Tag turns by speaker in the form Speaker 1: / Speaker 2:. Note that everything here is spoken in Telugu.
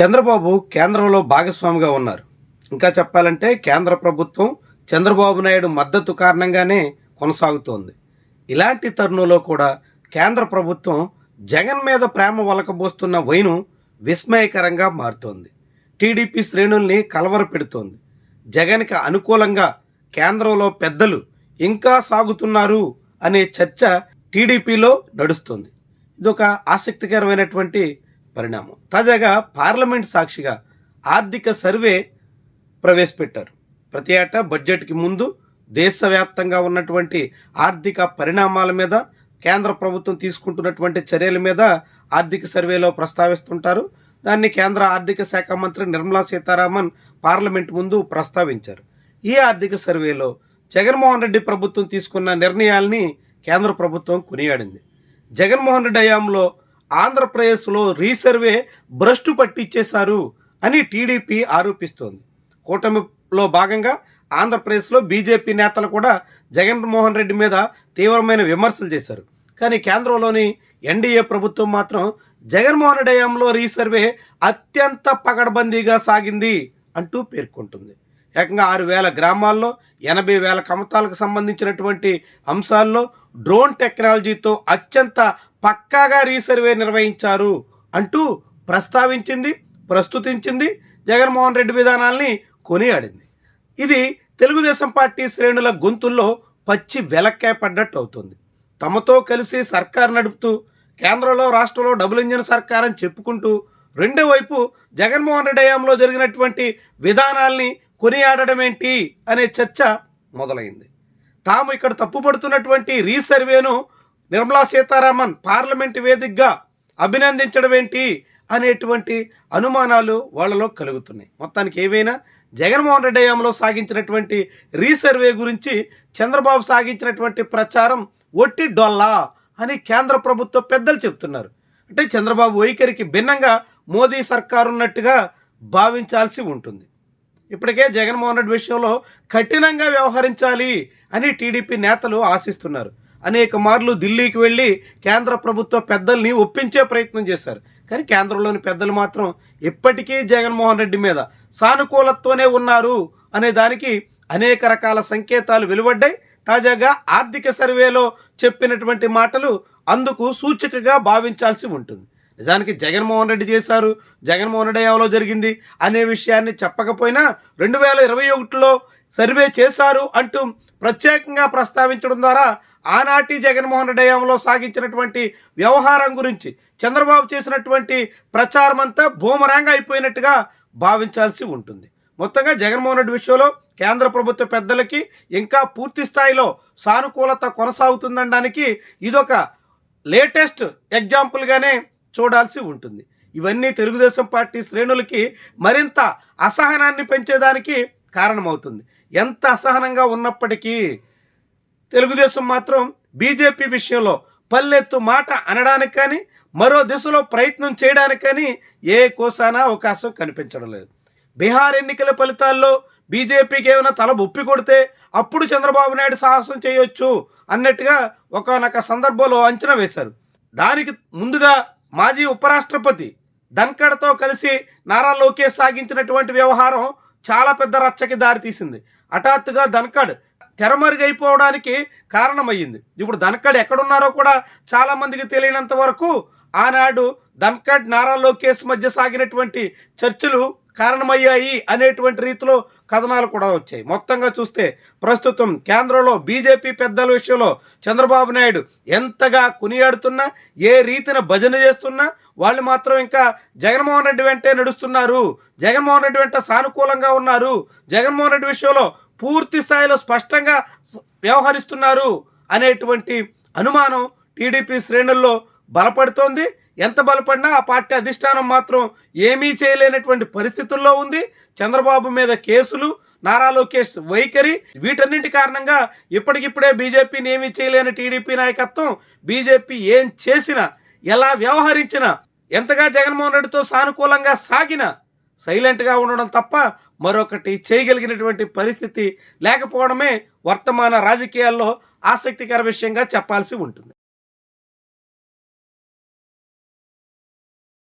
Speaker 1: చంద్రబాబు కేంద్రంలో భాగస్వామిగా ఉన్నారు. ఇంకా చెప్పాలంటే కేంద్ర ప్రభుత్వం చంద్రబాబు నాయుడు మద్దతు కారణంగానే కొనసాగుతోంది. ఇలాంటి తరుణంలో కూడా కేంద్ర ప్రభుత్వం జగన్ మీద ప్రేమ వలకబోస్తున్న వైను విస్మయకరంగా మారుతోంది. టీడీపీ శ్రేణుల్ని కలవర పెడుతోంది జగన్కి అనుకూలంగా కేంద్రంలో పెద్దలు ఇంకా సాగుతున్నారు అనే చర్చ టీడీపీలో నడుస్తుంది. ఇదొక ఆసక్తికరమైనటువంటి పరిణామం. తాజాగా పార్లమెంట్ సాక్షిగా ఆర్థిక సర్వే ప్రవేశపెట్టారు. ప్రతి ఏటా బడ్జెట్కి ముందు దేశవ్యాప్తంగా ఉన్నటువంటి ఆర్థిక పరిణామాల మీద కేంద్ర ప్రభుత్వం తీసుకుంటున్నటువంటి చర్యల మీద ఆర్థిక సర్వేలో ప్రస్తావిస్తుంటారు. దాన్ని కేంద్ర ఆర్థిక శాఖ మంత్రి నిర్మలా సీతారామన్ పార్లమెంట్ ముందు ప్రస్తావించారు. ఈ ఆర్థిక సర్వేలో జగన్మోహన్ రెడ్డి ప్రభుత్వం తీసుకున్న నిర్ణయాల్ని కేంద్ర ప్రభుత్వం కొనియాడింది. జగన్మోహన్ రెడ్డి హయాంలో ఆంధ్రప్రదేశ్లో రీసర్వే భ్రష్టు పట్టించేశారు అని టీడీపీ ఆరోపిస్తోంది. కూటమిలో భాగంగా ఆంధ్రప్రదేశ్లో బీజేపీ నేతలు కూడా జగన్మోహన్ రెడ్డి మీద తీవ్రమైన విమర్శలు చేశారు. కానీ కేంద్రంలోని ఎన్డీఏ ప్రభుత్వం మాత్రం జగన్మోహన్ రెడ్డి హయాంలో రీసర్వే అత్యంత పగడబందీగా సాగింది అంటూ పేర్కొంటుంది. ఏకంగా ఆరు వేల గ్రామాల్లో ఎనభై వేల కమతాలకు సంబంధించినటువంటి అంశాల్లో డ్రోన్ టెక్నాలజీతో అత్యంత పక్కాగా రీసర్వే నిర్వహించారు అంటూ ప్రస్తావించింది ప్రస్తుతించింది జగన్మోహన్ రెడ్డి విధానాల్ని కొనియాడింది. ఇది తెలుగుదేశం పార్టీ శ్రేణుల గొంతుల్లో పచ్చి వెలక్కాయ పడ్డట్టు అవుతుంది. తమతో కలిసి సర్కార్ నడుపుతూ కేంద్రంలో రాష్ట్రంలో డబుల్ ఇంజిన్ సర్కార్ అని చెప్పుకుంటూ రెండో వైపు జగన్మోహన్ రెడ్డి హయాంలో జరిగినటువంటి విధానాల్ని కొనియాడడం ఏంటి అనే చర్చ మొదలైంది. తాము ఇక్కడ తప్పుపడుతున్నటువంటి రీసర్వేను నిర్మలా సీతారామన్ పార్లమెంటు వేదికగా అభినందించడం ఏంటి అనేటువంటి అనుమానాలు వాళ్ళలో కలుగుతున్నాయి. మొత్తానికి ఏవైనా జగన్మోహన్ రెడ్డి హయాంలో సాగించినటువంటి రీసర్వే గురించి చంద్రబాబు సాగించినటువంటి ప్రచారం ఒట్టి డొల్లా అని కేంద్ర ప్రభుత్వ పెద్దలు చెప్తున్నారు అంటే చంద్రబాబు వైఖరికి భిన్నంగా మోదీ సర్కారు ఉన్నట్టుగా భావించాల్సి ఉంటుంది. ఇప్పటికే జగన్మోహన్ రెడ్డి విషయంలో కఠినంగా వ్యవహరించాలి అని టీడీపీ నేతలు ఆశిస్తున్నారు. అనేక మార్లు ఢిల్లీకి వెళ్ళి కేంద్ర ప్రభుత్వ పెద్దల్ని ఒప్పించే ప్రయత్నం చేశారు. కానీ కేంద్రంలోని పెద్దలు మాత్రం ఇప్పటికీ జగన్మోహన్ రెడ్డి మీద సానుకూలతోనే ఉన్నారు అనే దానికి అనేక రకాల సంకేతాలు వెలువడ్డాయి. తాజాగా ఆర్థిక సర్వేలో చెప్పినటువంటి మాటలు అందుకు సూచికగా భావించాల్సి ఉంటుంది. నిజానికి జగన్మోహన్ రెడ్డి చేశారు జగన్మోహన్ రెడ్డి హయాంలో జరిగింది అనే విషయాన్ని చెప్పకపోయినా రెండు వేల ఇరవై ఒకటిలో సర్వే చేశారు అంటూ ప్రత్యేకంగా ప్రస్తావించడం ద్వారా ఆనాటి జగన్మోహన్ రెడ్డి హయాంలో సాగించినటువంటి వ్యవహారం గురించి చంద్రబాబు చేసినటువంటి ప్రచారం అంతా బూమరాంగ్ అయిపోయినట్టుగా భావించాల్సి ఉంటుంది. మొత్తంగా జగన్మోహన్ రెడ్డి విషయంలో కేంద్ర ప్రభుత్వ పెద్దలకి ఇంకా పూర్తి స్థాయిలో సానుకూలత కొనసాగుతుందనడానికి ఇదొక లేటెస్ట్ ఎగ్జాంపుల్గానే చూడాల్సి ఉంటుంది. ఇవన్నీ తెలుగుదేశం పార్టీ శ్రేణులకి మరింత అసహనాన్ని పెంచేదానికి కారణమవుతుంది. ఎంత అసహనంగా ఉన్నప్పటికీ తెలుగుదేశం మాత్రం బీజేపీ విషయంలో పల్లెత్తు మాట అనడానికి కానీ మరో దిశలో ప్రయత్నం చేయడానికి కానీ ఏ కోసానా అవకాశం కనిపించడం లేదు. బీహార్ ఎన్నికల ఫలితాల్లో బీజేపీకి ఏమైనా తల బొప్పి కొడితే అప్పుడు చంద్రబాబు నాయుడు సాహసం చేయొచ్చు అన్నట్టుగా ఒకనొక సందర్భంలో అంచనా వేశారు. దానికి ముందుగా మాజీ ఉపరాష్ట్రపతి ధన్కడ్తో కలిసి నారా లోకేష్ సాగించినటువంటి వ్యవహారం చాలా పెద్ద రచ్చకి దారితీసింది. హఠాత్తుగా ధన్కడ్ తెరమరుగైపోవడానికి కారణమయ్యింది. ఇప్పుడు ధన్కడ్ ఎక్కడున్నారో కూడా చాలామందికి తెలియనంత వరకు ఆనాడు ధన్కడ్ నారా లోకేష్ మధ్య సాగినటువంటి చర్చలు కారణమయ్యాయి అనేటువంటి రీతిలో కథనాలు కూడా వచ్చాయి. మొత్తంగా చూస్తే ప్రస్తుతం కేంద్రంలో బీజేపీ పెద్దల విషయంలో చంద్రబాబు నాయుడు ఎంతగా కునియాడుతున్నా ఏ రీతిన భజన చేస్తున్నా వాళ్ళు మాత్రం ఇంకా జగన్మోహన్ రెడ్డి వెంటే నడుస్తున్నారు. జగన్మోహన్ రెడ్డి వెంట సానుకూలంగా ఉన్నారు. జగన్మోహన్ రెడ్డి విషయంలో పూర్తి స్థాయిలో స్పష్టంగా వ్యవహరిస్తున్నారు అనేటువంటి అనుమానం టీడీపీ శ్రేణుల్లో బలపడుతోంది. ఎంత బలపడినా ఆ పార్టీ అధిష్టానం మాత్రం ఏమీ చేయలేనటువంటి పరిస్థితుల్లో ఉంది. చంద్రబాబు మీద కేసులు నారా లోకేష్ వైఖరి వీటన్నింటి కారణంగా ఇప్పటికిప్పుడే బీజేపీని ఏమీ చేయలేని టీడీపీ నాయకత్వం బీజేపీ ఏం చేసినా ఎలా వ్యవహరించినా ఎంతగా జగన్మోహన్ రెడ్డితో సానుకూలంగా సాగినా సైలెంట్గా ఉండడం తప్ప మరొకటి చేయగలిగినటువంటి పరిస్థితి లేకపోవడమే వర్తమాన రాజకీయాల్లో ఆసక్తికర విషయంగా చెప్పాల్సి ఉంటుంది.